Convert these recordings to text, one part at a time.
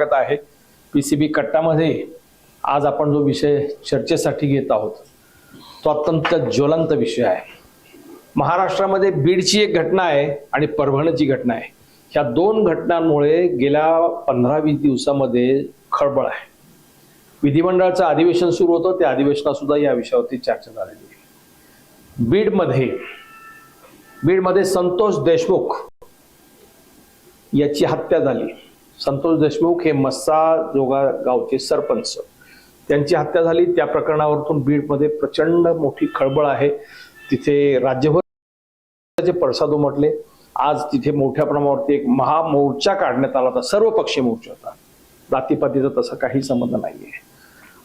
स्वागत आहे. P C B कट्टामध्ये आज आपण जो विषय चर्चेसाठी घेत आहोत तो अत्यंत ज्वलंत विषय आहे. महाराष्ट्रामध्ये बीडची एक घटना आहे आणि परभणीची घटना आहे. ह्या दोन घटनांमुळे गेल्या पंधरा वीस दिवसामध्ये खळबळ आहे. विधिमंडळाचं अधिवेशन सुरू होतं त्या अधिवेशनात सुद्धा या विषयावरती चर्चा झालेली आहे. बीडमध्ये बीडमध्ये संतोष देशमुख याची हत्या झाली. संतोष देशमुख हे मस्सा जोगा गावचे सरपंच. त्यांची हत्या झाली. त्या प्रकरणावरतून बीडमध्ये प्रचंड मोठी खळबळ आहे. तिथे राज्यभर पडसाद उमटले. आज तिथे मोठ्या प्रमाणावरती एक महामोर्चा काढण्यात आला होता. सर्व पक्षीय मोर्चा होता. जातीपातीचा तसा काही संबंध नाहीये.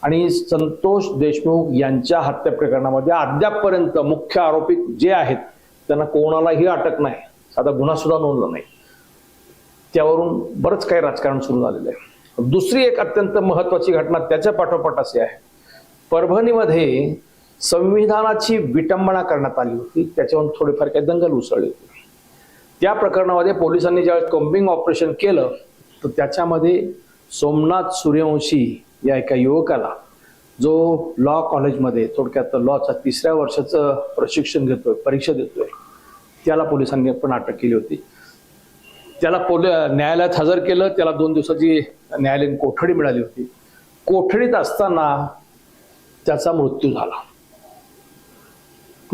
आणि संतोष देशमुख यांच्या हत्या प्रकरणामध्ये अद्यापपर्यंत मुख्य आरोपी जे आहेत त्यांना कोणालाही अटक नाही. साधा गुन्हा सुद्धा नोंदला नाही. त्यावरून बरंच काही राजकारण सुरू झालेलं आहे. दुसरी एक अत्यंत महत्वाची घटना त्याच्या पाठोपाठ अशी आहे. परभणीमध्ये संविधानाची विटंबना करण्यात आली होती. त्याच्यावरून थोडीफार काही दंगल उसळली होती. त्या प्रकरणामध्ये पोलिसांनी ज्यावेळेस कॉम्बिंग ऑपरेशन केलं तर त्याच्यामध्ये सोमनाथ सूर्यवंशी या एका युवकाला जो लॉ कॉलेजमध्ये थोडक्यात लॉचा तिसऱ्या वर्षाचं प्रशिक्षण घेतोय परीक्षा देतोय त्याला पोलिसांनी पण अटक केली होती. त्याला पोल न्यायालयात हजर केलं त्याला दोन दिवसाची न्यायालयीन कोठडी मिळाली होती. कोठडीत असताना त्याचा मृत्यू झाला.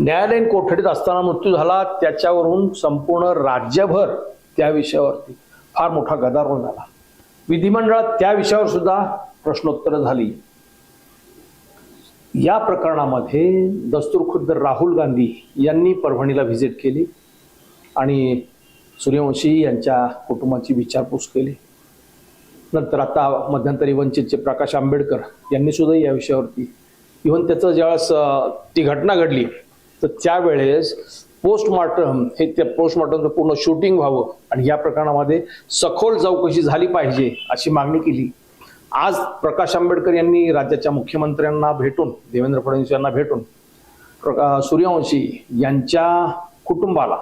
न्यायालयीन कोठडीत असताना मृत्यू झाला त्याच्यावरून संपूर्ण राज्यभर त्या विषयावरती फार मोठा गदारोळ झाला. विधिमंडळात त्या विषयावर सुद्धा प्रश्नोत्तर झाली. या प्रकरणामध्ये दस्तूरखुद्द राहुल गांधी यांनी परभणीला व्हिजिट केली आणि सूर्यवंशी यांच्या कुटुंबाची विचारपूस केली. नंतर आता मध्यंतरी वंचितचे प्रकाश आंबेडकर यांनी सुद्धा या विषयावरती इव्हन त्याचं ज्यावेळेस ती घटना घडली तर त्यावेळेस पोस्टमॉर्टम हे त्या पोस्टमॉर्टमचं पूर्ण शूटिंग व्हावं आणि या प्रकरणामध्ये सखोल चौकशी झाली पाहिजे अशी मागणी केली. आज प्रकाश आंबेडकर यांनी राज्याच्या मुख्यमंत्र्यांना भेटून देवेंद्र फडणवीस यांना भेटून प्रका सूर्यवंशी यांच्या कुटुंबाला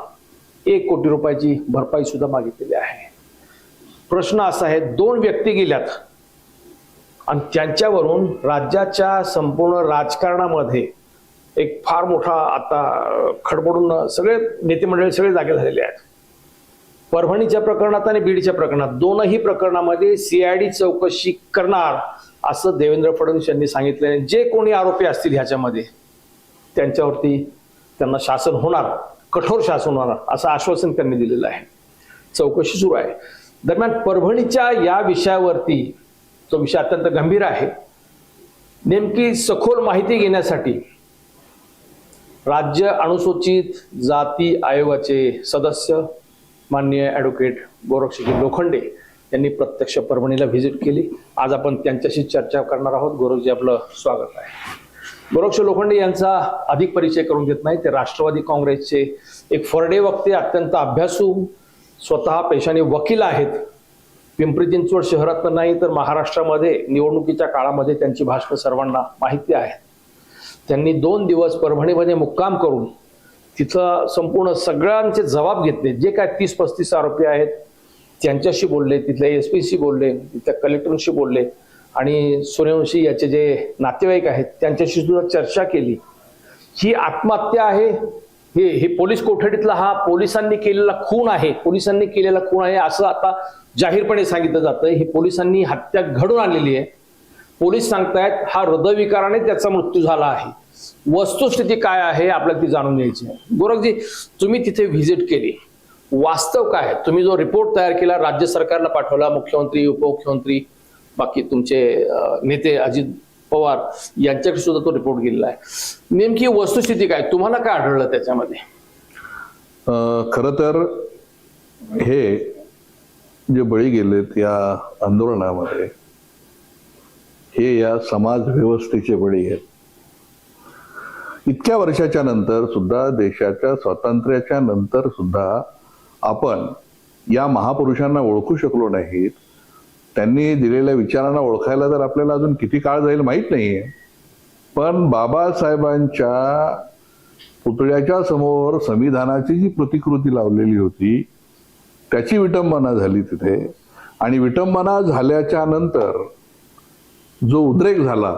एक कोटी रुपयाची भरपाई सुद्धा मागितलेली आहे. प्रश्न असा आहे दोन व्यक्ती गेल्यात आणि त्यांच्यावरून राज्याच्या संपूर्ण राजकारणामध्ये एक फार मोठा आता खडबडून सगळे नेतेमंडळी सगळे जागे झालेले आहेत. परभणीच्या प्रकरणात आणि बीडच्या प्रकरणात दोनही प्रकरणामध्ये सीआयडी चौकशी करणार असं देवेंद्र फडणवीस यांनी सांगितलं जे कोणी आरोपी असतील ह्याच्यामध्ये त्यांच्यावरती त्यांना शासन होणार. कठोर शासन होणार असं आश्वासन त्यांनी दिलेलं आहे. चौकशी सुरू आहे. दरम्यान परभणीच्या या विषयावरती तो विषय अत्यंत गंभीर आहे नेमकी सखोल माहिती घेण्यासाठी राज्य अनुसूचित जाती आयोगाचे सदस्य माननीय ॲडव्होकेट गोरक्षजी लोखंडे यांनी प्रत्यक्ष परभणीला व्हिजिट केली. आज आपण त्यांच्याशी चर्चा करणार आहोत. गोरखजी आपलं स्वागत आहे. बरोक्ष लोखंडे यांचा अधिक परिचय करून देत नाही. ते राष्ट्रवादी काँग्रेसचे एक फरडे वक्ते अत्यंत अभ्यासू स्वतः पेशाने वकील आहेत. पिंपरी चिंचवड शहरात तर नाही तर महाराष्ट्रामध्ये निवडणुकीच्या काळामध्ये त्यांची भाषणं सर्वांना माहिती आहे त्यांनी दोन दिवस परभणीमध्ये मुक्काम करून तिथं संपूर्ण सगळ्यांचे जबाब घेतले. जे काय तीस पस्तीस आरोपी आहेत त्यांच्याशी बोलले तिथल्या एस पीशी बोलले तिथल्या कलेक्टरशी बोलले. आणि सूर्यवंशी याचे जे नातेवाईक आहेत त्यांच्याशी सुद्धा चर्चा केली. ही आत्महत्या आहे हे हे पोलीस कोठडीतला हा पोलिसांनी केलेला खून आहे पोलिसांनी केलेला खून आहे असं आता जाहीरपणे सांगितलं जातं हे पोलिसांनी हत्या घडून आणलेली आहे. पोलीस सांगतायत हा हृदयविकाराने त्याचा मृत्यू झाला आहे. वस्तुस्थिती काय आहे आपल्याला ती जाणून घ्यायची आहे. गोरखजी तुम्ही तिथे व्हिजिट केली. वास्तव काय तुम्ही जो रिपोर्ट तयार केला राज्य सरकारला पाठवला मुख्यमंत्री उपमुख्यमंत्री बाकी तुमचे नेते अजित पवार यांच्याकडे सुद्धा तो रिपोर्ट गेलेला आहे. नेमकी वस्तुस्थिती काय? तुम्हाला काय आढळलं त्याच्यामध्ये? खर खरं तर हे जे बळी गेलेत या आंदोलनामध्ये हे या समाज व्यवस्थेचे बळी आहेत. इतक्या वर्षाच्या नंतर सुद्धा देशाच्या स्वातंत्र्याच्या नंतर सुद्धा आपण या महापुरुषांना ओळखू शकलो नाहीत. त्यांनी दिलेल्या विचारांना ओळखायला तर आपल्याला अजून किती काळ जाईल माहीत नाहीये. पण बाबासाहेबांच्या पुतळ्याच्या समोर संविधानाची जी प्रतिकृती लावलेली होती त्याची विटंबना झाली तिथे. आणि विटंबना झाल्याच्यानंतर जो उद्रेक झाला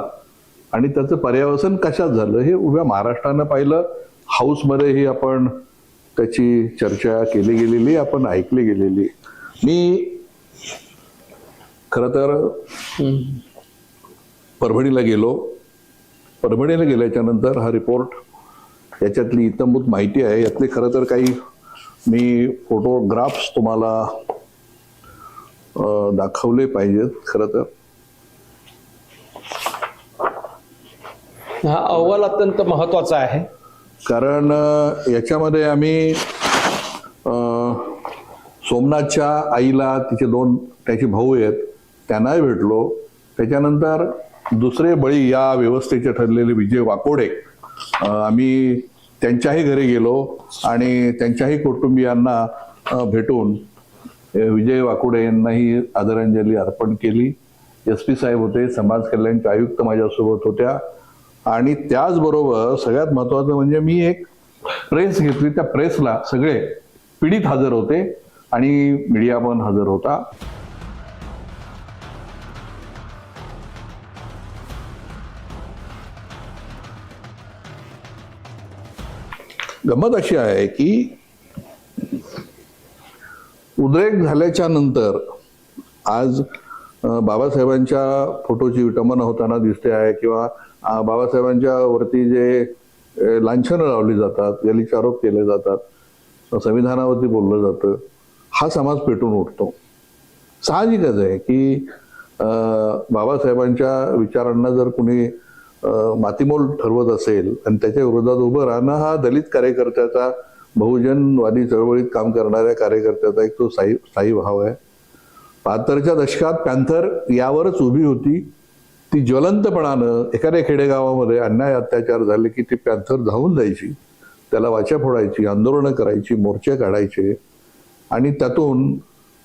आणि त्याचं पर्यावसन कशात झालं हे उभ्या महाराष्ट्रानं पाहिलं. हाऊसमध्येही आपण त्याची चर्चा केली गेलेली आपण ऐकली गेलेली. मी खरं तर परभणीला गेलो. परभणीला गेल्याच्यानंतर हा रिपोर्ट याच्यातली इतंभूत माहिती आहे. यातले खरं तर काही मी फोटोग्राफ्स तुम्हाला दाखवले पाहिजेत खरं तर. हा अहवाल अत्यंत महत्त्वाचा आहे. कारण याच्यामध्ये आम्ही सोमनाथच्या आईला तिचे दोन त्याचे भाऊ आहेत. त्यांनाही भेटलो. त्याच्यानंतर दुसरे बळी या व्यवस्थेचे ठरलेले विजय वाकोडे आम्ही त्यांच्याही घरी गेलो आणि त्यांच्याही कुटुंबियांना भेटून विजय वाकोडे यांनाही आदरांजली अर्पण केली. एस पी साहेब होते समाज कल्याणचे आयुक्त माझ्यासोबत होत्या. आणि त्याचबरोबर सगळ्यात महत्वाचं म्हणजे मी एक प्रेस घेतली. त्या प्रेसला सगळे पीडित हजर होते आणि मीडिया पण हजर होता. गंमत अशी आहे की उद्रेक झाल्याच्यानंतर आज बाबासाहेबांच्या फोटोची विटंबना होताना दिसते आहे किंवा बाबासाहेबांच्या वरती जे लांछनं लावली जातात गलीचे आरोप केले जातात संविधानावरती बोललं जातं हा समाज पेटून उठतो. साहजिकच आहे की बाबासाहेबांच्या विचारांना जर कुणी मातीमोल ठरवत असेल आणि त्याच्या विरोधात उभं राहणं हा दलित कार्यकर्त्याचा बहुजनवादी चळवळीत काम करणाऱ्या कार्यकर्त्याचा एक तो साई स्थायी भाव आहे. बहात्तरच्या दशकात पॅन्थर यावरच उभी होती. ती ज्वलंतपणानं एखाद्या खेडेगावामध्ये अन्याय अत्याचार झाले की ती पॅन्थर धावून जायची त्याला वाचा फोडायची आंदोलनं करायची मोर्चे काढायचे. आणि त्यातून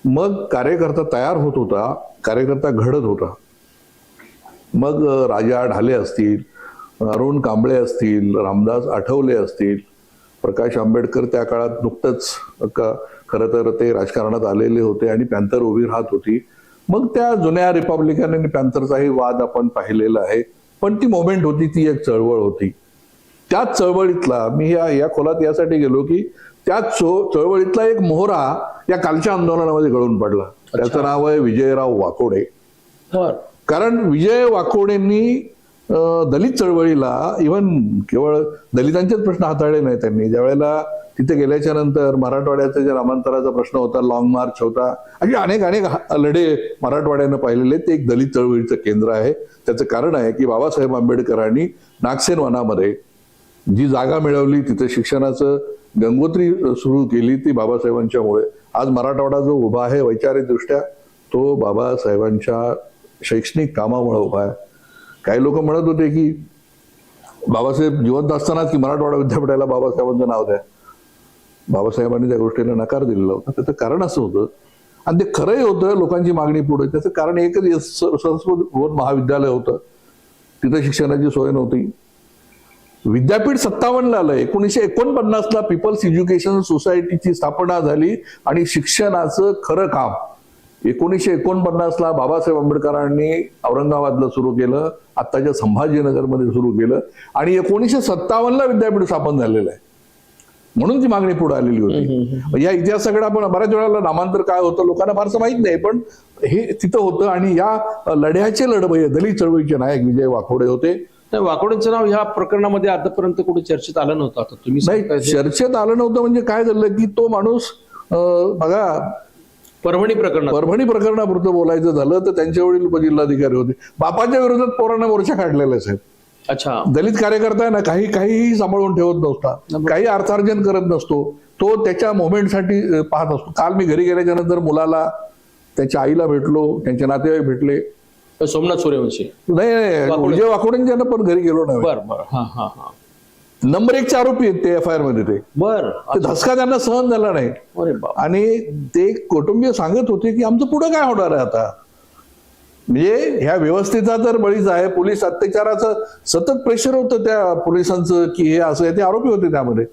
मग कार्यकर्ता तयार होत होता कार्यकर्ता घडत होता. मग राजा ढाले असतील अरुण कांबळे असतील रामदास आठवले असतील प्रकाश आंबेडकर त्या काळात नुकतंच क- खरं तर ते राजकारणात आलेले होते आणि पॅन्थर उभी राहत होती. मग त्या जुन्या रिपब्लिकन आणि पॅन्थरचाही वाद आपण पाहिलेला आहे. पण ती मोमेंट होती ती एक चळवळ होती. त्याच चळवळीतला मी या या खोलात यासाठी गेलो की त्या चळवळीतला एक मोहरा या कालच्या आंदोलनामध्ये गळून पडला. त्याचं नाव आहे विजयराव वाकोडे. बर कारण विजय वाकोडेंनी दलित चळवळीला इव्हन केवळ दलितांचेच प्रश्न हाताळले नाही त्यांनी. ज्या वेळेला तिथे गेल्याच्यानंतर मराठवाड्याचा जे नामांतराचा प्रश्न होता लॉंग मार्च होता असे अनेक अनेक हा- लढे मराठवाड्यानं पाहिलेले ते एक दलित चळवळीचं केंद्र आहे. त्याचं कारण आहे की बाबासाहेब आंबेडकरांनी नागसेन वनामध्ये जी जागा मिळवली तिथे शिक्षणाचं गंगोत्री सुरू केली ती बाबासाहेबांच्यामुळे. आज मराठवाडा जो उभा आहे वैचारिकदृष्ट्या तो बाबासाहेबांच्या शैक्षणिक कामामुळे उभा आहे. काही लोक म्हणत होते की बाबासाहेब जिवंत असतानाच की मराठवाडा विद्यापीठाला बाबासाहेबांचं नाव द्या. बाबासाहेबांनी त्या गोष्टीला नकार दिलेला होता. त्याचं कारण असं होतं आणि ते खरंही होतं लोकांची मागणी पुढे. त्याचं कारण एकच सरस्वत भुवन महाविद्यालय होतं. तिथं शिक्षणाची सोय नव्हती. विद्यापीठ सत्तावन्नला आलं. एकोणीसशे एकोणपन्नासला पीपल्स एज्युकेशन सोसायटीची स्थापना झाली आणि शिक्षणाचं खरं काम. एकोणीसशे एकोणपन्नासला बाबासाहेब आंबेडकरांनी औरंगाबादला सुरू केलं आत्ताच्या संभाजीनगरमध्ये सुरू केलं आणि एकोणीसशे सत्तावन्नला विद्यापीठ स्थापन झालेलं आहे. म्हणून ती मागणी पुढे आलेली होती. या इतिहासाकडे आपण बऱ्याच वेळेला नामांतर काय होतं लोकांना फारसं माहीत नाही पण हे तिथं होतं आणि या लढ्याचे लढवय दलित चळवळीचे नायक विजय वाकोडे होते. नाही वाकोडेंचं नाव ह्या प्रकरणामध्ये आतापर्यंत कुठे चर्चेत आलं नव्हतं. आता तुम्ही. चर्चेत आलं नव्हतं म्हणजे काय झालं की तो माणूस बघा परभणी प्रकरणात. परभणी प्रकरणापुरतं बोलायचं झालं तर त्यांचे वडील उपजिल्हाधिकारी होते. बापाच्या विरोधात पोरांना मोर्चा काढलेला आहे साहेब. अच्छा. दलित कार्यकर्ता आहे ना काही काहीही सांभाळून ठेवत नव्हता काही अर्थार्जन करत नसतो. तो त्याच्या मोमेंटसाठी पाहत असतो. काल मी घरी गेल्याच्यानंतर मुलाला त्याच्या आईला भेटलो त्यांचे नातेवाईक भेटले. सोमनाथ सूर्यवंशी. नाही. विजय वाकोडेंच्या पण घरी गेलो नाही बर बर. हा हा हा. नंबर एकचे आरोपी आहेत ते एफ आय आरमध्ये ते. बर. ते धसका त्यांना सहन झाला नाही. आणि ते कुटुंबीय सांगत होते की आमचं पुढं काय होणार आहे आता? म्हणजे ह्या व्यवस्थेचा तर बळीच आहे. पोलीस अत्याचाराचं सतत प्रेशर होतं त्या पोलिसांचं की हे असं ते आरोपी होते त्यामध्ये.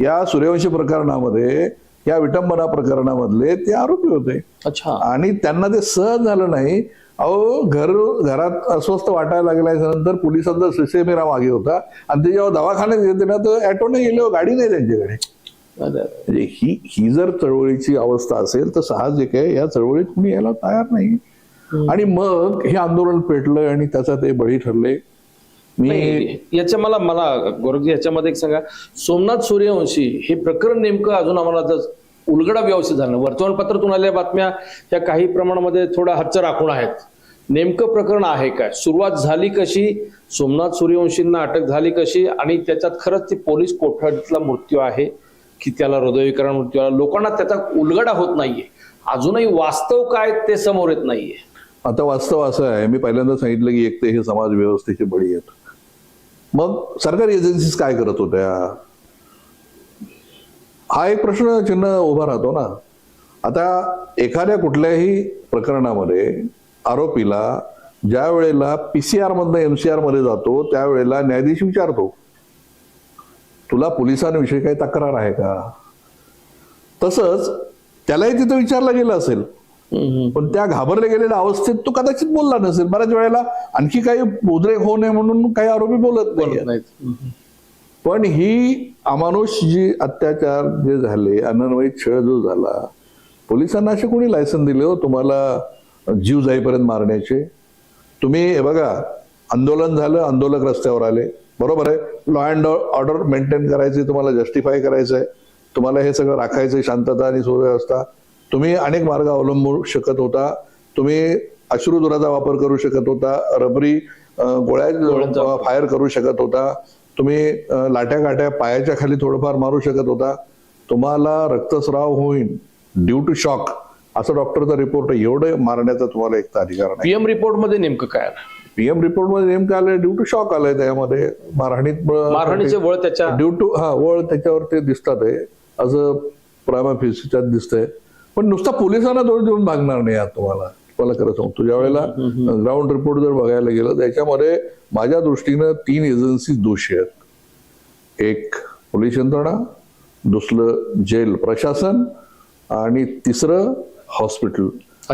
या सूर्यवंशी प्रकरणामध्ये या विटंबना प्रकरणामधले ते आरोपी होते. अच्छा. आणि त्यांना ते सहज झालं नाही. अहो घर घरात अस्वस्थ वाटायला लागल्यानंतर पोलिसांचा सिसेमेरा मागे होता. आणि ते जेव्हा दवाखान्यात येते ना तर ॲटोने गेले हो, गाडी नाही त्यांच्याकडे. म्हणजे ही ही जर चळवळीची अवस्था असेल तर साहजिक आहे या चळवळीत कुणी यायला तयार नाही. आणि मग हे आंदोलन पेटलं आणि त्याचा ते बळी ठरले. मी नाही, याच्या मला मला गोरखजी याच्यामध्ये एक सांगा. सोमनाथ सूर्यवंशी हे प्रकरण नेमकं अजून आम्हाला जर उलगडा व्यवस्थित झालं. वर्तमानपत्रातून आलेल्या बातम्या ह्या काही प्रमाणामध्ये थोड्या हातचं राखून आहेत. नेमकं प्रकरण आहे काय? सुरुवात झाली कशी? सोमनाथ सूर्यवंशींना अटक झाली कशी? आणि त्याच्यात खरंच ती पोलीस कोठडीतला मृत्यू आहे की त्याला हृदयविकरण मृत्यू आला? लोकांना त्याचा उलगडा होत नाहीये. अजूनही वास्तव काय ते समोर येत नाहीये. आता वास्तव असं आहे. मी पहिल्यांदा सांगितलं की एक ते हे समाज व्यवस्थेचे बळी आहेत. मग सरकारी एजन्सीज काय करत होत्या? हा एक प्रश्न चिन्ह उभा राहतो ना. आता एखाद्या कुठल्याही प्रकरणामध्ये आरोपीला ज्या वेळेला पीसीआर मधनं एमसीआरमध्ये जातो त्यावेळेला न्यायाधीश विचारतो तुला पोलिसांविषयी काही तक्रार आहे का? तसंच त्यालाही तिथं विचारलं गेलं असेल. पण त्या घाबरले गेलेल्या अवस्थेत तो कदाचित बोलला नसेल. बऱ्याच वेळेला आणखी काही उद्रेक होऊ नये म्हणून काही आरोपी बोलत नाही. पण ही अमानुष जी अत्याचार जे झाले अनन्वयित छळ जो झाला पोलिसांना असे कोणी लायसन दिले हो? तुम्हाला जीव जाईपर्यंत मारण्याचे. तुम्ही हे बघा आंदोलन झालं आंदोलक रस्त्यावर आले. बरोबर आहे? लॉ अँड ऑर्डर मेंटेन करायचे तुम्हाला जस्टिफाय करायचं आहे. तुम्हाला हे सगळं राखायचं शांतता आणि सुव्यवस्था. तुम्ही अनेक मार्ग अवलंबू शकत होता. तुम्ही अश्रुधुराचा वापर करू शकत होता. रबरी गोळ्या फायर करू शकत होता. तुम्ही लाट्या काट्या पायाच्या खाली थोडंफार मारू शकत होता. तुम्हाला रक्तस्राव होईल. ड्यू टू शॉक असं डॉक्टरचा रिपोर्ट एवढं मारण्याचा तुम्हाला एक अधिकार नाही. पीएम रिपोर्टमध्ये नेमकं काय आलं? पीएम रिपोर्टमध्ये नेमकं आलंय ड्यू टू शॉक आलंय त्यामध्ये. मारहाणीत मारहाणीचे वळ त्याच्या ड्यू टू हा वळ त्याच्यावर ते दिसतात आहे. असं प्रायमा फिसिच्यात दिसतंय. पण नुसता पोलिसांना दोष देऊन भागणार नाही यात तुम्हाला. तुम्हाला खरं सांगतो. ज्या वेळेला ग्राउंड रिपोर्ट जर बघायला गेलं त्याच्यामध्ये माझ्या दृष्टीनं तीन एजन्सी दोषी आहेत. एक पोलीस यंत्रणा दुसरं जेल प्रशासन आणि तिसरं हॉस्पिटल.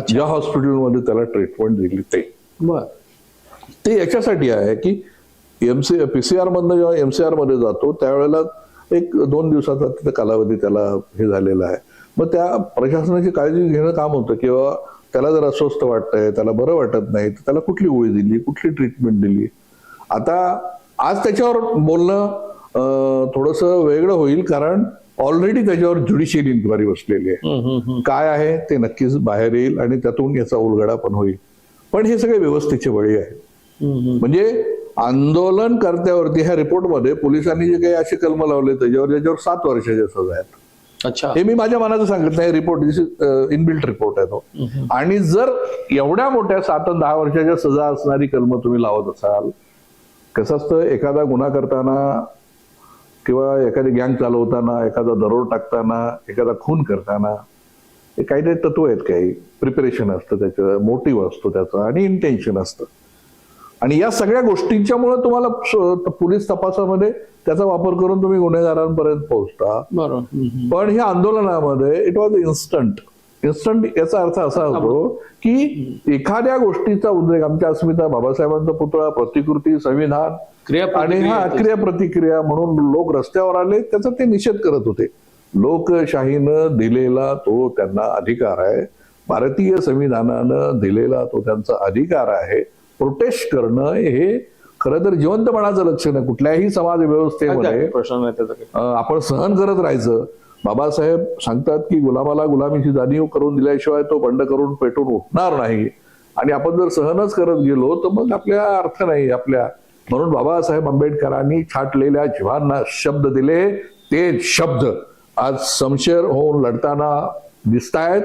ज्या हॉस्पिटलमध्ये त्याला ट्रीटमेंट दिली ते. ते याच्यासाठी आहे की एमसी पीसीआर मधनं जेव्हा एमसीआरमध्ये जातो त्यावेळेला एक दोन दिवसाचा तिथं कालावधी त्याला हे झालेला आहे. मग त्या प्रशासनाची काळजी घेणं काम होतं किंवा त्याला जर अस्वस्थ वाटतंय त्याला बरं वाटत नाही तर त्याला कुठली गोळी दिली कुठली ट्रीटमेंट दिली? आता आज त्याच्यावर बोलणं थोडंसं वेगळं होईल कारण ऑलरेडी त्याच्यावर ज्युडिशियल इन्क्वायरी बसलेली आहे. काय आहे ते नक्कीच बाहेर येईल आणि त्यातून याचा उलगडा पण होईल. पण हे सगळे व्यवस्थेचे बळी आहे. म्हणजे आंदोलनकर्त्यावरती ह्या रिपोर्टमध्ये पोलिसांनी जे काही असे कलम लावले त्याच्यावर त्याच्यावर सात वर्षाच्या सजा आहेत. अच्छा. हे मी माझ्या मनाचं सांगत नाही रिपोर्ट इनबिल्ट रिपोर्ट आहे तो. आणि जर एवढ्या मोठ्या सात दहा वर्षाच्या सजा असणारी कलम तुम्ही लावत असाल कसं असतं एखादा गुन्हा करताना किंवा एखादी गँग चालवताना एखादा दरोड टाकताना एखादा खून करताना हे काही काही तत्व आहेत काही प्रिपरेशन असतं त्याचं मोटिव्ह असतो त्याचा आणि इंटेन्शन असतं. आणि या सगळ्या गोष्टींच्यामुळे तुम्हाला पोलीस तपासामध्ये त्याचा वापर करून तुम्ही गुन्हेगारांपर्यंत पोहोचता. बरोबर. पण ह्या आंदोलनामध्ये इट वॉज इन्स्टंट इन्स्टंट याचा अर्थ असा होतो की एखाद्या गोष्टीचा उद्रेक आमच्या अस्मिता बाबासाहेबांचा पुतळा प्रतिकृती संविधान क्रिया आणि हा क्रिया प्रतिक्रिया म्हणून लोक रस्त्यावर आले त्याचा ते निषेध करत होते. लोकशाहीनं दिलेला तो त्यांना अधिकार आहे. भारतीय संविधानानं दिलेला तो त्यांचा अधिकार आहे. प्रोटेस्ट करणं हे खरं तर जिवंतपणाचं लक्षण आहे. कुठल्याही समाज व्यवस्थेमध्ये आपण सहन करत राहायचं. बाबासाहेब सांगतात की गुलामाला गुलामीची जाणीव करून दिल्याशिवाय तो बंड करून पेटून उठणार नाही. आणि आपण जर सहनच करत गेलो तर मग आपल्या अर्थ नाही आपल्या. म्हणून बाबासाहेब आंबेडकरांनी छाटलेल्या जीवांना शब्द दिले ते शब्द. आज समशेर होऊन लढताना दिसतायत.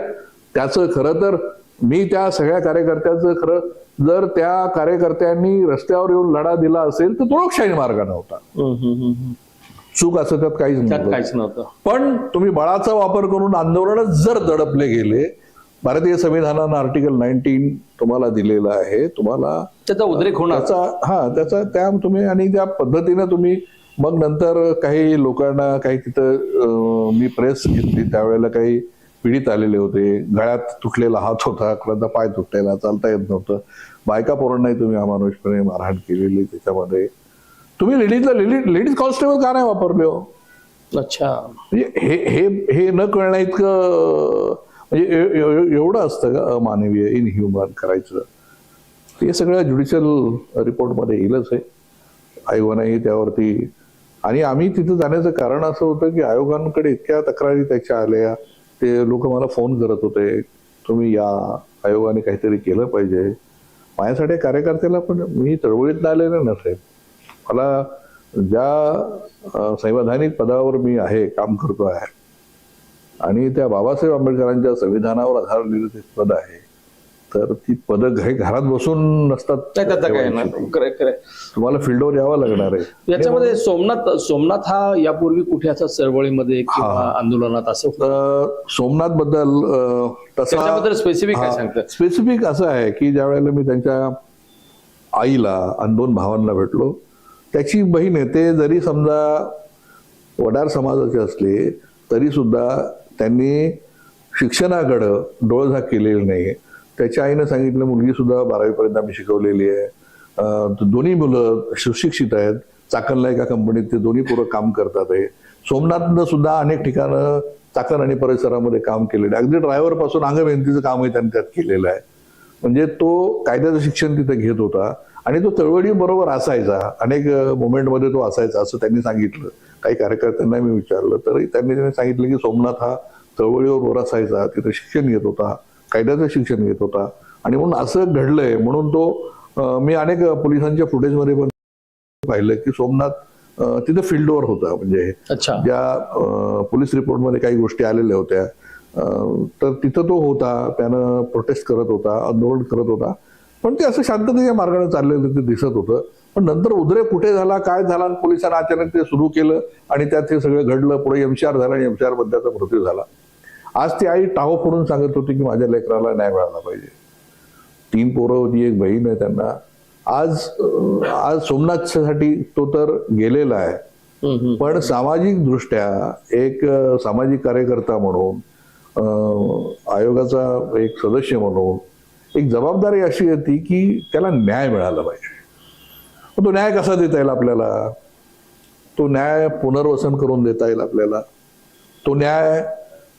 त्याचं खरं तर मी त्या सगळ्या कार्यकर्त्याचं खरं जर त्या कार्यकर्त्यांनी रस्त्यावर येऊन लढा दिला असेल तर तो लोकशाही मार्गाने होता. चूक असं त्यात काहीच त्यात नाही काहीच नव्हतं. पण तुम्ही बळाचा वापर करून आंदोलनच जर दडपले गेले भारतीय संविधानानं आर्टिकल नाईन्टीन तुम्हाला दिलेलं आहे. तुम्हाला त्याचा उद्रेक होणार. त्याचा हा त्याचा त्या तुम्ही आणि त्या पद्धतीने तुम्ही मग नंतर काही लोकांना काही तिथं मी प्रेस घेतली त्यावेळेला काही पीडित आलेले होते. गळ्यात तुटलेला हात होता कोणाचा पाय तुटलेला चालता येत नव्हतं. बायका पोरांनाही तुम्ही अमानुषपणे मारहाण केलेली त्याच्यामध्ये. तुम्ही लेडीजला लेडीज लेडीज कॉन्स्टेबल का नाही वापरले हो? अच्छा. म्हणजे हे हे हे न कळण्या इतकं म्हणजे एवढं असतं का अमानवीय इनह्युमन करायचं? ते सगळं ज्युडिशियल रिपोर्टमध्ये येईलच आहे आयोगानेही त्यावरती. आणि आम्ही तिथं जाण्याचं कारण असं होतं की आयोगांकडे इतक्या तक्रारी त्याच्या आल्या. ते लोक मला फोन करत होते. तुम्ही या आयोगाने काहीतरी केलं पाहिजे. माझ्यासाठी कार्यकर्त्याला पण मी चळवळीत आलेलं नसेल. मला ज्या संवैधानिक पदावर मी आहे काम करतो आहे आणि त्या बाबासाहेब आंबेडकरांच्या संविधानावर आधारलेलं ते पद आहे तर ती पद घरी घरात बसून नसतात तुम्हाला फील्डवर यावं लागणार आहे. याच्यामध्ये सोमनाथ सोमनाथ हा यापूर्वी कुठे असा चळवळीमध्ये हा. आंदोलनात असं सोमनाथबद्दल तसा स्पेसिफिक स्पेसिफिक असं आहे की ज्या वेळेला मी त्यांच्या आईला आणि दोन भावांना भेटलो त्याची बहीण आहे ते जरी समजा वडार समाजाचे असले तरी सुद्धा त्यांनी शिक्षणाकडं डोळझाक केलेली नाही त्याच्या आईनं सांगितलं मुलगी सुद्धा बारावीपर्यंत आम्ही शिकवलेली आहे. दोन्ही मुलं सुशिक्षित आहेत. चाकणला एका कंपनीत ते दोन्ही पोरं काम करतात आहे. सोमनाथनं सुद्धा अनेक ठिकाणं चाकण आणि परिसरामध्ये काम केलेलं आहे. अगदी ड्रायव्हरपासून अंगमेहनतीचं कामही त्यांनी त्यात केलेलं आहे. म्हणजे तो कायद्याचं शिक्षण तिथे घेत होता. आणि तो चळवळी बरोबर असायचा. अनेक मोमेंटमध्ये तो असायचा असं त्यांनी सांगितलं. काही कार्यकर्त्यांना मी विचारलं. तरी त्यांनी त्यांनी सांगितलं की सोमनाथ हा चळवळीवर वर असायचा. तिथे शिक्षण घेत होता. कायद्याचं शिक्षण घेत होता. आणि म्हणून असं घडलंय. म्हणून तो मी अनेक पोलिसांच्या फुटेजमध्ये पण पाहिलं की सोमनाथ तिथे फील्डवर होता. म्हणजे अच्छा. ज्या पोलीस रिपोर्टमध्ये काही गोष्टी आलेल्या होत्या. तर तिथं तो होता. त्यानं प्रोटेस्ट करत होता आंदोलन करत होता. पण ते असं शांततेच्या मार्गाने चाललेलं ते दिसत होतं. पण नंतर उद्रेक कुठे झाला काय झाला आणि पोलिसांना अचानक ते सुरू केलं आणि त्यात हे सगळं घडलं. पुढे एमसीआर झाला आणि एमसीआरमध्ये त्याचा मृत्यू झाला. आज ती आई टाहो फोडून सांगत होती की माझ्या लेकराला न्याय मिळाला पाहिजे. तीन पोरं होती एक बहीण आहे त्यांना. आज आज सोमनाथसाठी तो तर गेलेला आहे. पण सामाजिक दृष्ट्या एक सामाजिक कार्यकर्ता म्हणून आयोगाचा एक सदस्य म्हणून एक जबाबदारी अशी होती की त्याला न्याय मिळाला पाहिजे. तो न्याय कसा देता येईल आपल्याला? तो न्याय पुनर्वसन करून देता येईल आपल्याला? तो न्याय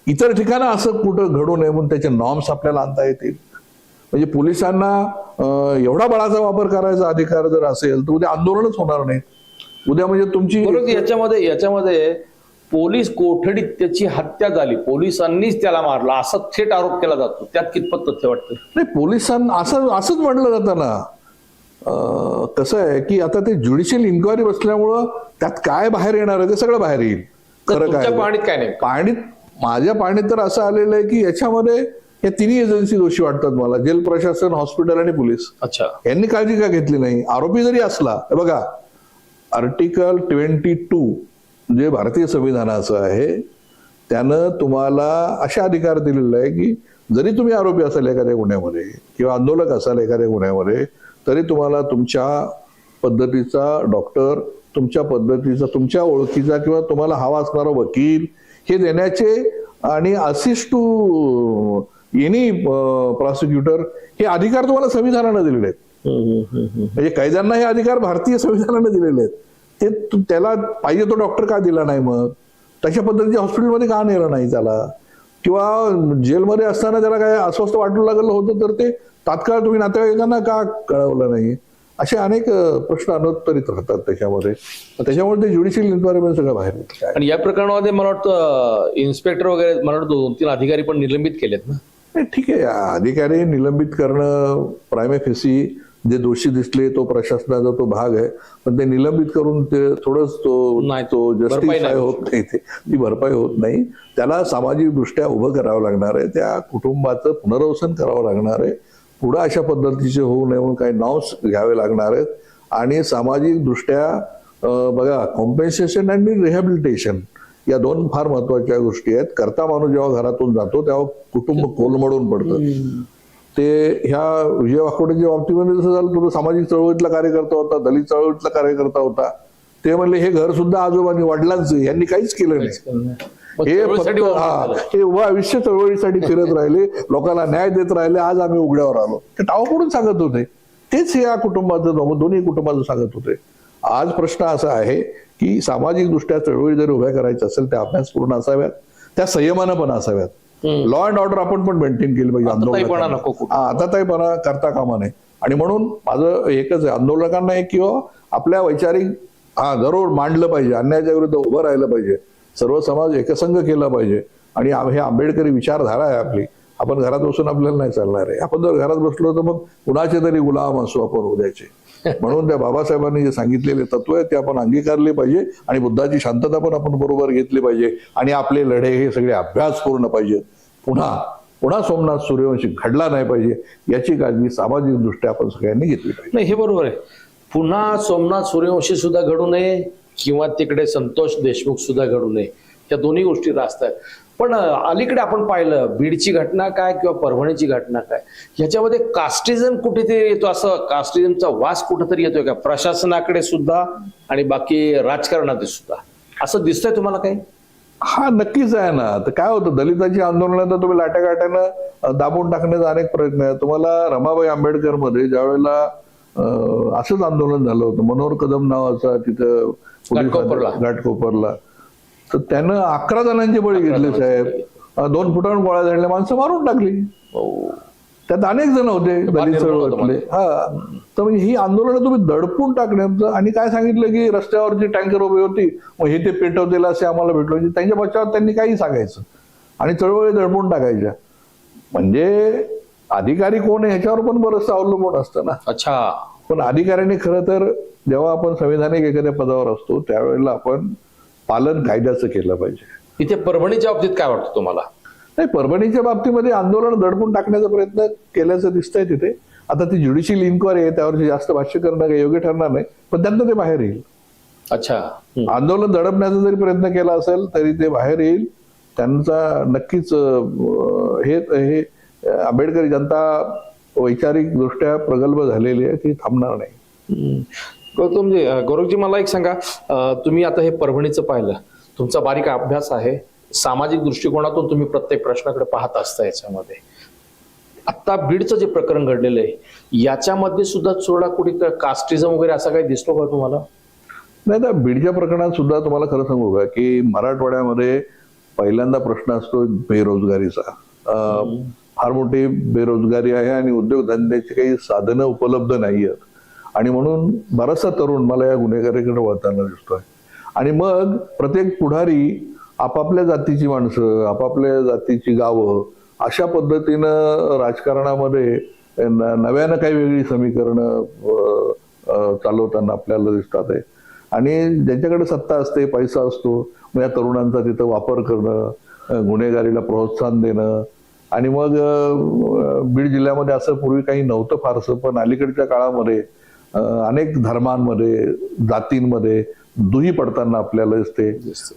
इतर ठिकाणं असं कुठं घडू नये म्हणून त्याचे नॉर्म्स आपल्याला आणता येतील? म्हणजे पोलिसांना एवढा बळाचा वापर करायचा अधिकार जर असेल तर उद्या आंदोलनच होणार नाही. उद्या म्हणजे तुमची याच्यामध्ये याच्यामध्ये पोलीस कोठडीत त्याची हत्या झाली. पोलिसांनीच त्याला मारला. असा थेट आरोप केला जातो. त्यात कितपत तथ्य वाटतं? नाही पोलिसांना असं असंच म्हटलं जातं ना. कसं आहे की आता ते ज्युडिशियल इन्क्वायरी बसल्यामुळं त्यात काय बाहेर येणार आहे? ते सगळं बाहेर येईल. खरं काय पाहणीत काय नाही पाणीत माझ्या पाणीत तर असं आलेलं आहे की याच्यामध्ये या तिन्ही एजन्सी दोषी वाटतात मला. जेल प्रशासन हॉस्पिटल आणि पोलीस. अच्छा. यांनी काळजी का घेतली नाही? आरोपी जरी असला बघा आर्टिकल ट्वेंटी टू जे भारतीय संविधानाचं आहे त्यानं तुम्हाला असे अधिकार दिलेले आहे की जरी तुम्ही आरोपी असाल एखाद्या गुन्ह्यामध्ये किंवा आंदोलक असाल एखाद्या गुन्ह्यामध्ये तरी तुम्हाला तुमच्या पद्धतीचा डॉक्टर तुमच्या पद्धतीचा तुमच्या ओळखीचा किंवा तुम्हाला हवा असणारा वकील हे देण्याचे आणि असिस्ट टू एनी प्रॉसिक्युटर हे अधिकार तुम्हाला संविधानानं दिलेले आहेत. म्हणजे कैद्यांना हे अधिकार भारतीय संविधानाने दिलेले आहेत. ते त्याला पाहिजे तो डॉक्टर का दिला नाही मग? तशा पद्धतीच्या हॉस्पिटलमध्ये का नेलं नाही त्याला? किंवा जेलमध्ये असताना त्याला काय अस्वस्थ वाटू लागलं होतं तर ते तात्काळ तुम्ही नातेवाईकांना का कळवलं नाही? असे अनेक प्रश्न अनुत्तरित राहतात त्याच्यामध्ये. त्याच्यामुळे ते ज्युडिशियल इन्क्वायरी सगळं बाहेर येतं. आणि या प्रकरणामध्ये मला वाटतं इन्स्पेक्टर वगैरे मला वाटतं दोन तीन अधिकारी पण निलंबित केलेत ना? ठीक आहे. अधिकारी निलंबित करणं प्रायमेफेसी जे दोषी दिसले तो प्रशासनाचा तो भाग आहे. पण ते निलंबित करून ते थोडंच तो नाही, तो जस्टिफाय होत नाही ते. ती भरपाई होत नाही. त्याला सामाजिक दृष्ट्या उभं करावं लागणार आहे. त्या कुटुंबाचं पुनर्वसन करावं लागणार आहे. पुढं अशा पद्धतीचे होऊ नये म्हणून काही नॉर्म्स घ्यावे लागणार आहेत. आणि सामाजिक दृष्ट्या बघा कॉम्पेन्सेशन आणि रिहॅबिलिटेशन या दोन फार महत्त्वाच्या गोष्टी आहेत. करता माणूस जेव्हा घरातून जातो तेव्हा कुटुंब कोलमडून पडतं. ते ह्या विजय वाकोडेच्या बाबतीमध्ये जसं झालं तो सामाजिक चळवळीतला कार्यकर्ता होता दलित चळवळीतला कार्यकर्ता होता ते म्हणले हे घर सुद्धा आजोबांनी वडिलांचं. यांनी काहीच केलं नाही हे फक्त हा. हे उभं आयुष्य चळवळीसाठी फिरत राहिले लोकांना न्याय देत राहिले आज आम्ही उघड्यावर आलो ते टावाकडून सांगत होते तेच या कुटुंबाचं दोन्ही कुटुंबाचं सांगत होते आज प्रश्न असा आहे की सामाजिक दृष्ट्या चळवळी जर उभ्या करायच्या असेल त्या अभ्यासपूर्ण असाव्यात त्या संयमानं पण असाव्यात. लॉ अँड ऑर्डर आपण पण मेंटेन केली पाहिजे कुठं. हा, आताताईपणा करता कामा नये. आणि म्हणून माझं एकच आहे आंदोलकांना एक किंवा आपल्या वैचारिक हा जरूर मांडलं पाहिजे अन्यायाच्या विरुद्ध उभं राहिलं पाहिजे. सर्व समाज एकसंघ केला पाहिजे. आणि हे आंबेडकरी विचारधारा आहे आपली. आपण घरात बसून आपल्याला नाही चालणार आहे. आपण जर घरात बसलो तर मग कुणाचे तरी गुलाम असू आपण उद्याचे. म्हणून त्या बाबासाहेबांनी जे सांगितलेले तत्व आहे ते आपण अंगीकारले पाहिजे आणि बुद्धाची शांतता पण आपण बरोबर घेतली पाहिजे आणि आपले लढे हे सगळे अभ्यास पूर्ण पाहिजेत. पुन्हा पुन्हा सोमनाथ सूर्यवंशी घडला नाही पाहिजे याची काळजी सामाजिक दृष्ट्या आपण सगळ्यांनी घेतली पाहिजे. नाही हे बरोबर आहे. पुन्हा सोमनाथ सूर्यवंशी सुद्धा घडू नये किंवा तिकडे संतोष देशमुख सुद्धा घडू नये. या दोन्ही गोष्टी रास्त आहेत. पण अलीकडे आपण पाहिलं बीडची घटना काय किंवा परभणीची घटना काय ह्याच्यामध्ये कास्टिझम कुठेतरी येतो असं कास्टिझमचा वास कुठेतरी येतोय का? प्रशासनाकडे सुद्धा आणि बाकी राजकारणात सुद्धा. असं दिसतंय तुम्हाला काही? हा नक्कीच आहे ना. तर काय होतं दलितांची आंदोलनं तर तुम्ही लाट्याकाट्यानं दाबून टाकण्याचा अनेक प्रयत्न आहे तुम्हाला रमाबाई आंबेडकरमध्ये ज्यावेळेला असंच आंदोलन झालं होतं. मनोहर कदम नावाचा तिथं घाटकोपरला. तर त्यानं अकरा जणांचे बळी घेतले साहेब. दोन फुटावर गोळ्या झाडल्या माणसं मारून टाकली. हो. त्यात अनेक जण होते दलित चळवळीतले हा. तर म्हणजे ही आंदोलनं तुम्ही दडपून टाकण्याचं आणि काय सांगितलं की रस्त्यावरची टँकर उभी होती मग हे ते पेटवतेला असे आम्हाला भेटलो. म्हणजे त्यांच्या पक्षावर त्यांनी काही सांगायचं. आणि चळवळी दडपून टाकायच्या. म्हणजे अधिकारी कोण आहे ह्याच्यावर पण बरंचसं अवलंबून असतं ना. अच्छा. पण अधिकाऱ्यांनी खरं तर जेव्हा आपण संविधानिक एखाद्या पदावर असतो त्यावेळेला आपण पालन कायद्याचं केलं पाहिजे. इथे परभणीच्या बाबतीत काय वाटतं तुम्हाला? नाही परभणीच्या बाबतीमध्ये आंदोलन दडपून टाकण्याचा प्रयत्न केल्याचं दिसतंय तिथे. आता ती ज्युडिशियल इन्क्वायरी आहे त्यावरची जास्त भाष्य करणं काही योग्य ठरणार नाही पण त्यांना ते बाहेर येईल. अच्छा. आंदोलन दडपण्याचा जरी प्रयत्न केला असेल तरी ते बाहेर येईल. त्यांचा नक्कीच हे हे आंबेडकरी जनता वैचारिक दृष्ट्या प्रगल्भ झालेली आहे ती थांबणार नाही. हम्म. गौतम जी अं, गौरवजी मला एक सांगा. तुम्ही आता हे परभणीचं पाहिलं. तुमचा बारीक अभ्यास आहे. सामाजिक दृष्टिकोनातून तुम्ही प्रत्येक प्रश्नाकडे पाहत असता याच्यामध्ये. आता बीडचं जे प्रकरण घडलेलं आहे याच्यामध्ये सुद्धा चोडा कुठे कास्टिझम वगैरे असा काही दिसतो का तुम्हाला? नाही तर बीडच्या प्रकरणात सुद्धा तुम्हाला खरं सांगू का की मराठवाड्यामध्ये पहिल्यांदा प्रश्न असतो बेरोजगारीचा. फार मोठी बेरोजगारी आहे आणि उद्योगधंद्याची काही साधनं उपलब्ध नाही आहेत आणि म्हणून बराचसा तरुण मला या गुन्हेगारीकडे वळताना दिसतोय. आणि मग प्रत्येक पुढारी आपापल्या जातीची माणसं आपापल्या जातीची गावं अशा पद्धतीनं राजकारणामध्ये न- नव्यानं काही वेगळी समीकरणं चालवताना आपल्याला दिसतात आहे. आणि ज्यांच्याकडे सत्ता असते पैसा असतो मग या तरुणांचा तिथं वापर करणं गुन्हेगारीला प्रोत्साहन देणं. आणि मग बीड जिल्ह्यामध्ये असं पूर्वी काही नव्हतं फारसं पण अलीकडच्या काळामध्ये अनेक धर्मांमध्ये जातींमध्ये दुही पडताना आपल्याला दिसते.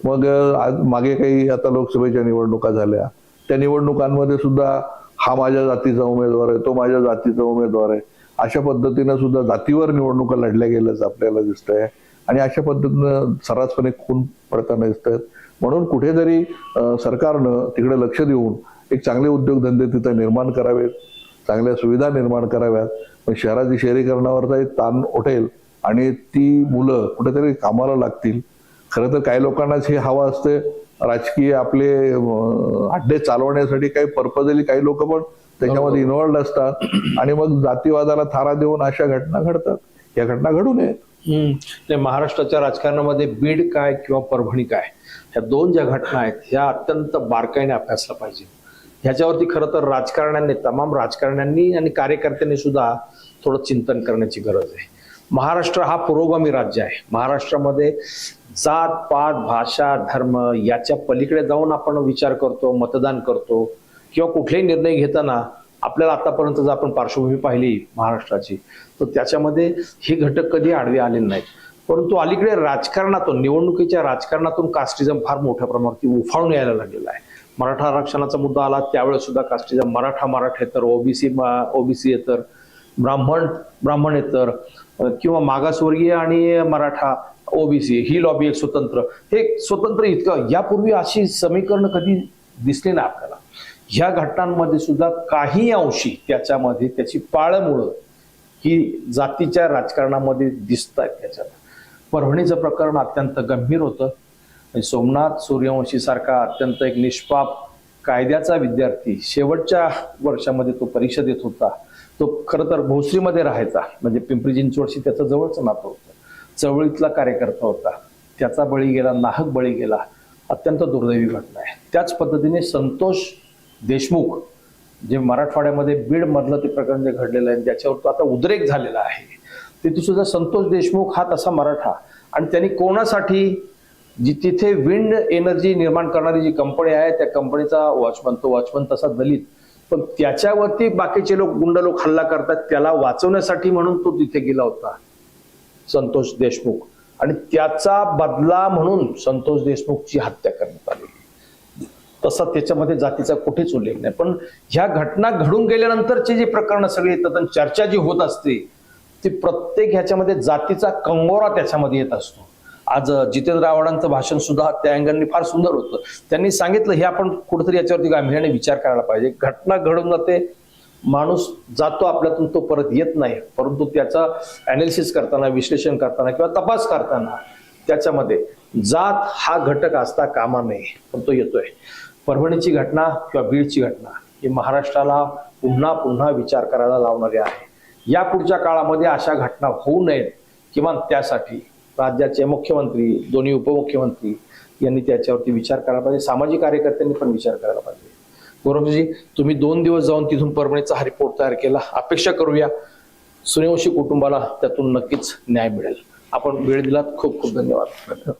मग आज मागे काही आता लोकसभेच्या निवडणुका झाल्या. त्या निवडणुकांमध्ये सुद्धा हा माझ्या जातीचा उमेदवार आहे तो माझ्या जातीचा उमेदवार आहे. अशा पद्धतीनं सुद्धा जातीवर निवडणुका लढल्या गेल्याचं आपल्याला दिसतंय. आणि अशा पद्धतीनं सर्रासपणे खून पडताना दिसत आहेत म्हणून कुठेतरी सरकारनं तिकडे लक्ष देऊन एक चांगले उद्योगधंदे तिथं निर्माण करावेत चांगल्या सुविधा निर्माण कराव्यात. पण शहराची शहरीकरणावरचा एक ताण उठेल आणि ती मुलं कुठेतरी कामाला लागतील. खरं तर काही लोकांनाच हे हवं असते. राजकीय आपले अड्डे चालवण्यासाठी काही पर्पजली काही लोक पण त्याच्यामध्ये इन्व्हॉल्ड असतात. आणि मग जातीवादाला थारा देऊन अशा घटना घडतात. या घटना घडू नयेत. महाराष्ट्राच्या राजकारणामध्ये बीड काय किंवा परभणी काय ह्या दोन ज्या घटना आहेत ह्या अत्यंत बारकाईने अभ्यासला पाहिजे. ह्याच्यावरती खरं तर राजकारण्यांनी तमाम राजकारण्यांनी आणि कार्यकर्त्यांनी सुद्धा थोडं चिंतन करण्याची गरज आहे. महाराष्ट्र हा पुरोगामी राज्य आहे. महाराष्ट्रामध्ये जात पात भाषा धर्म याच्या पलीकडे जाऊन आपण विचार करतो मतदान करतो किंवा कुठलेही निर्णय घेताना आपल्याला आतापर्यंत जर आपण पार्श्वभूमी पाहिली महाराष्ट्राची तर त्याच्यामध्ये हे घटक कधी आडवे आले नाहीत. परंतु अलीकडे राजकारणातून निवडणुकीच्या राजकारणातून कास्टिझम फार मोठ्या प्रमाणात उफाळून यायला लागलेला आहे. मराठा आरक्षणाचा मुद्दा आला त्यावेळेस सुद्धा कास्टीचा मराठा मराठेतर ओबीसी ओबीसी तर ब्राह्मण ब्राह्मणेतर किंवा मागासवर्गीय आणि मराठा ओबीसी ही लॉबी एक स्वतंत्र. हे स्वतंत्र इतकं यापूर्वी अशी समीकरण कधी दिसली नाही आपल्याला. ह्या घटनांमध्ये सुद्धा काही अंशी त्याच्यामध्ये त्याची पाळमुळं ही जातीच्या राजकारणामध्ये दिसत आहेत त्याच्यात. परभणीचं प्रकरण अत्यंत गंभीर होतं. सोमनाथ सूर्यवंशी सारखा अत्यंत एक निष्पाप कायद्याचा विद्यार्थी शेवटच्या वर्षामध्ये तो परीक्षा देत होता. तो खरं तर भोसरीमध्ये राहायचा. म्हणजे पिंपरी चिंचवडशी त्याचं जवळचं नातं होतं. चळवळीतला कार्यकर्ता होता. त्याचा बळी गेला नाहक बळी गेला. अत्यंत दुर्दैवी घटना आहे. त्याच पद्धतीने संतोष देशमुख जे मराठवाड्यामध्ये बीड मधलं ते प्रकरण जे घडलेलं आहे ज्याच्यावर तो आता उद्रेक झालेला आहे तिथे सुद्धा संतोष देशमुख हा तसा मराठा. आणि त्यांनी कोणासाठी जी तिथे विंड एनर्जी निर्माण करणारी जी कंपनी आहे त्या कंपनीचा वॉचमन तो वॉचमन तसा दलित. पण त्याच्यावरती बाकीचे लोक गुंड लोक हल्ला करतात त्याला वाचवण्यासाठी म्हणून तो तिथे गेला होता संतोष देशमुख. आणि त्याचा बदला म्हणून संतोष देशमुखची हत्या करण्यात आली तसा त्याच्यामध्ये जातीचा कुठेच उल्लेख नाही. पण ह्या घटना घडून गेल्यानंतरची जी प्रकरण सगळी येतात आणि चर्चा जी होत असते ती प्रत्येक ह्याच्यामध्ये जातीचा कंगोरा त्याच्यामध्ये येत असतो. आज जितेंद्र आव्हाडांचं भाषण सुद्धा त्या अँगलने फार सुंदर होतं. त्यांनी सांगितलं हे आपण कुठेतरी याच्यावरती गांभीर्याने विचार करायला पाहिजे. घटना घडून जाते माणूस जातो आपल्यातून तो परत येत नाही. परंतु त्याचा अनालिसिस करताना विश्लेषण करताना किंवा तपास करताना त्याच्यामध्ये जात हा घटक असता कामा नये पण तो येतोय. परभणीची घटना किंवा बीडची घटना ही महाराष्ट्राला पुन्हा पुन्हा विचार करायला लावणारी आहे. या पुढच्या काळामध्ये अशा घटना होऊ नयेत किमान त्यासाठी. राज्याचे मुख्यमंत्री दोन्ही उपमुख्यमंत्री यांनी त्याच्यावरती विचार करायला पाहिजे. सामाजिक कार्यकर्त्यांनी पण विचार करायला पाहिजे. गौरवजी तुम्ही दोन दिवस जाऊन तिथून परभणीचा हा रिपोर्ट तयार केला. अपेक्षा करूया. सूर्यवंशी कुटुंबाला त्यातून नक्कीच न्याय मिळेल. आपण वेळ दिलात. खूप खूप धन्यवाद.